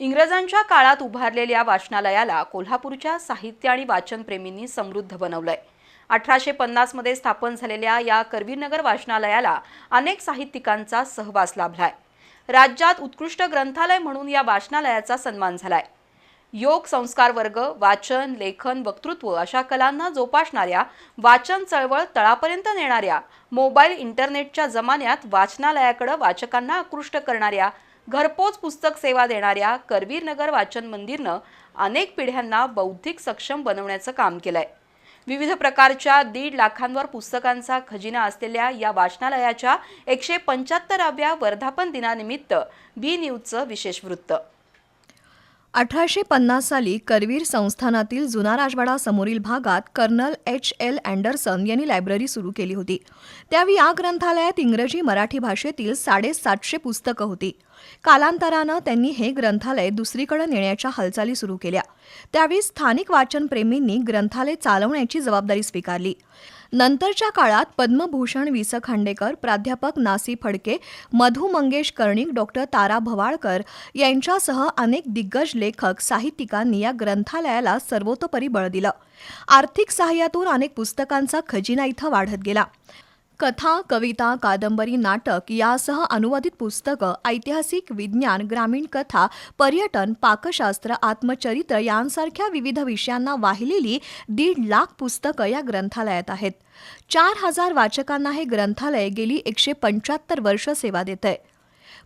इंग्रजांच्या काळात उभारलेल्या वाचनालयाला कोल्हापूरच्या साहित्य आणि वाचनप्रेमींनी समृद्ध बनवलंय. अठराशे पन्नासमध्ये स्थापन झालेल्या या करवीरनगर वाचनालयाला अनेक साहित्यिकांचा सहवास लाभलाय. राज्यात उत्कृष्ट ग्रंथालय म्हणून या वाचनालयाचा सन्मान झालाय. योग संस्कार वर्ग वाचन लेखन वक्तृत्व अशा कलांना जोपासणाऱ्या वाचन चळवळ तळापर्यंत नेणाऱ्या मोबाईल इंटरनेटच्या जमान्यात वाचनालयाकडे वाचकांना आकृष्ट करणाऱ्या घरपोच पुस्तक सेवा देणाऱ्या करवीरनगर वाचन मंदिरनं अनेक पिढ्यांना बौद्धिक सक्षम बनवण्याचं काम केलंय. विविध प्रकारच्या दीड लाखांवर पुस्तकांचा खजिना असलेल्या या वाचनालयाच्या एकशे पंच्याहत्तराव्या वर्धापन दिनानिमित्त बी न्यूजचं विशेष वृत्त. अठराशे पन्नास साली करवीर संस्थानातील जुना राजवाडा समोरील भागात कर्नल एच एल अँडरसन यांनी लायब्ररी सुरू केली होती. त्यावेळी या ग्रंथालयात इंग्रजी मराठी भाषेतील साडेसातशे पुस्तकं होती. कालांतरानं त्यांनी हे ग्रंथालय दुसरीकडे नेण्याच्या हालचाली सुरू केल्या. त्यावेळी स्थानिक वाचनप्रेमींनी ग्रंथालय चालवण्याची जबाबदारी स्वीकारली. नंतरच्या काळात पद्मभूषण वि स खांडेकर प्राध्यापक नासी फडके मधु मंगेश कर्णिक डॉक्टर तारा भवाळकर यांच्यासह अनेक दिग्गज लेखक साहित्यिकांनी या ग्रंथालयाला सर्वतोपरी बळ दिलं. आर्थिक सहाय्यातून अनेक पुस्तकांचा खजिना इथं वाढत गेला. कथा कविता कादंबरी नाटक यासह अनुवादित पुस्तकं ऐतिहासिक विज्ञान ग्रामीण कथा पर्यटन पाकशास्त्र आत्मचरित्र यांसारख्या विविध विषयांना वाहिलेली दीड लाख पुस्तकं या ग्रंथालयात आहेत. चार हजार वाचकांना हे ग्रंथालय गेली एकशे पंच्याहत्तर वर्ष सेवा देत आहे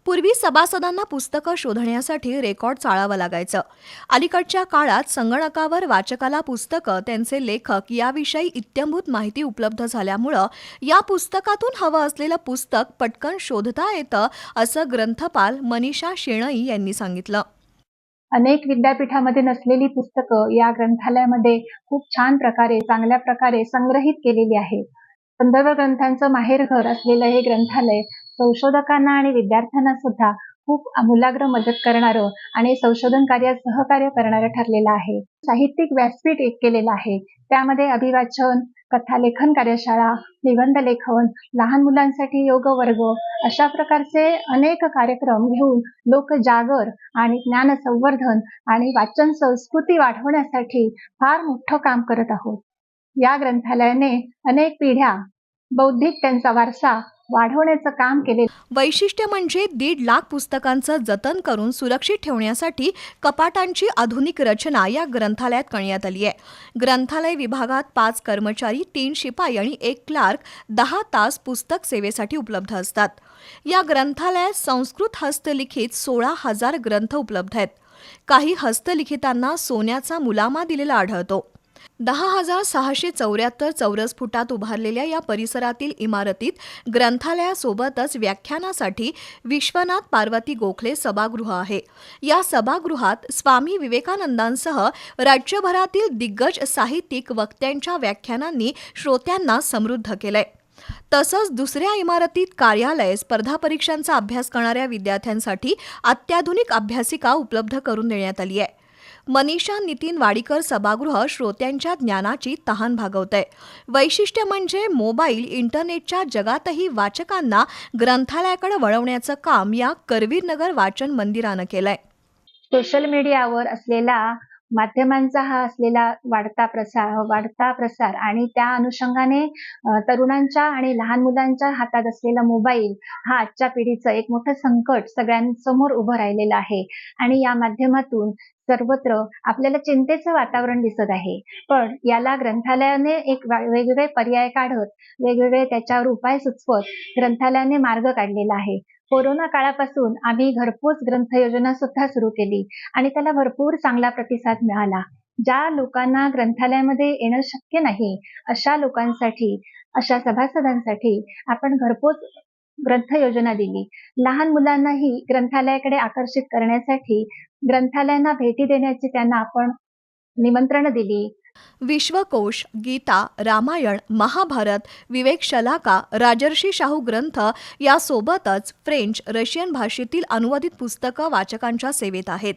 पूर्वी सभासदांना पुस्तकं शोधण्यासाठी रेकॉर्ड चाळावं लागायचं. अलीकडच्या काळात संगणकावर वाचकाला पुस्तकं त्यांचे लेखक याविषयी इत्यंभूत माहिती उपलब्ध झाल्यामुळं या पुस्तकातून हवं असलेलं पुस्तक पटकन शोधता येतं असं ग्रंथपाल मनीषा शेणई यांनी सांगितलं. अनेक विद्यापीठामध्ये नसलेली पुस्तकं या ग्रंथालयामध्ये खूप छान प्रकारे चांगल्या प्रकारे संग्रहित केलेली आहेत. संदर्भ ग्रंथांचं माहेरघर असलेलं हे ग्रंथालय संशोधकांना आणि विद्यार्थ्यांना सुद्धा खूप आमूलाग्र मदत करणारं आणि संशोधन कार्यात सहकार्य करणारं ठरलेलं आहे. साहित्यिक व्यासपीठ एक केलेलं आहे. त्यामध्ये अभिवाचन कथालेखन कार्यशाळा निबंध लेखन लहान मुलांसाठी योग वर्ग अशा प्रकारचे अनेक कार्यक्रम घेऊन लोक जागर आणि ज्ञान संवर्धन आणि वाचन संस्कृती वाढवण्यासाठी फार मोठं काम करत आहोत. या ग्रंथालयाने अनेक पिढ्या बौद्धिक त्यांचा वारसा वाढवण्याचं काम केले वैशिष्ट्य म्हणजे दीड लाख पुस्तकांचं जतन करून सुरक्षित ठेवण्यासाठी कपाटांची आधुनिक रचना या ग्रंथालयात करण्यात आली आहे. ग्रंथालय विभागात पाच कर्मचारी तीन शिपाई आणि एक क्लार्क दहा तास पुस्तक सेवेसाठी उपलब्ध असतात. या ग्रंथालयात संस्कृत हस्तलिखित सोळा हजार ग्रंथ उपलब्ध आहेत. काही हस्तलिखितांना सोन्याचा मुलामा दिलेला आढळतो. दहा हजार सहाशे चौऱ्याहत्तर चौरस फुटात उभारलेल्या या परिसरातील इमारतीत ग्रंथालयासोबतच व्याख्यानासाठी विश्वनाथ पार्वती गोखले सभागृह आहे. या सभागृहात स्वामी विवेकानंदांसह राज्यभरातील दिग्गज साहित्यिक वक्त्यांच्या व्याख्यानांनी श्रोत्यांना समृद्ध केलंय. तसंच दुसऱ्या इमारतीत कार्यालय स्पर्धा परीक्षांचा अभ्यास करणाऱ्या विद्यार्थ्यांसाठी अत्याधुनिक अभ्यासिका उपलब्ध करून देण्यात आली आहे. मनीषा नितीन वाडीकर सभागृह श्रोत्यांच्या ज्ञानाची तहान भागवतंय. वैशिष्ट्य म्हणजे मोबाईल इंटरनेटच्या जगातही वाचकांना ग्रंथालयाकडे वळवण्याचं काम या करवीरनगर वाचन मंदिरानं केलंय. सोशल मीडियावर असलेला माध्यमांचा हा असलेला वाढता प्रसार वाढता प्रसार आणि त्या अनुषंगाने तरुणांच्या आणि लहान मुलांच्या हातात असलेला मोबाईल हा आजच्या पिढीचं एक मोठं संकट सगळ्यांसमोर उभं राहिलेलं आहे. आणि या माध्यमातून सर्वत्र आपल्याला चिंतेचं वातावरण दिसत आहे. पण याला ग्रंथालयाने एक वेगवेगळे पर्याय काढत वेगवेगळे त्याच्यावर उपाय सुचवत ग्रंथालयाने मार्ग काढलेला आहे. कोरोना काळापासून आम्ही घरपोच ग्रंथ योजना सुद्धा सुरू केली आणि त्याला भरपूर चांगला प्रतिसाद मिळाला. ज्या लोकांना ग्रंथालयामध्ये येणं शक्य नाही अशा लोकांसाठी अशा सभासदांसाठी आपण घरपोच ग्रंथ योजना दिली. लहान मुलांनाही ग्रंथालयाकडे आकर्षित करण्यासाठी ग्रंथालयांना भेटी देण्याची त्यांना आपण निमंत्रण दिली. विश्वकोश गीता रामायण महाभारत विवेक शलाका राजर्षी शाहू ग्रंथ यासोबतच फ्रेंच रशियन भाषेतील अनुवादित पुस्तकं वाचकांच्या सेवेत आहेत.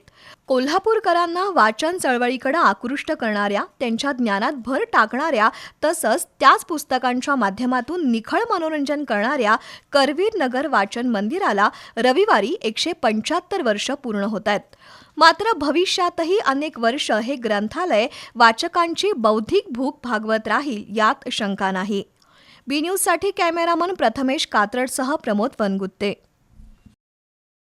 कोल्हापूरकरांना वाचन चळवळीकडे आकृष्ट करणाऱ्या त्यांच्या ज्ञानात भर टाकणाऱ्या तसंच त्याच पुस्तकांच्या माध्यमातून निखळ मनोरंजन करणाऱ्या करवीर नगर वाचन मंदिराला रविवारी एकशे पंच्याहत्तर वर्ष पूर्ण होत आहेत. मात्र भविष्यातही अनेक वर्ष हे ग्रंथालय वाचकांची बौद्धिक भूक भागवत राहील यात शंका नाही. बी न्यूजसाठी कॅमेरामन प्रथमेश कात्रडसह प्रमोद वनगुत्ते.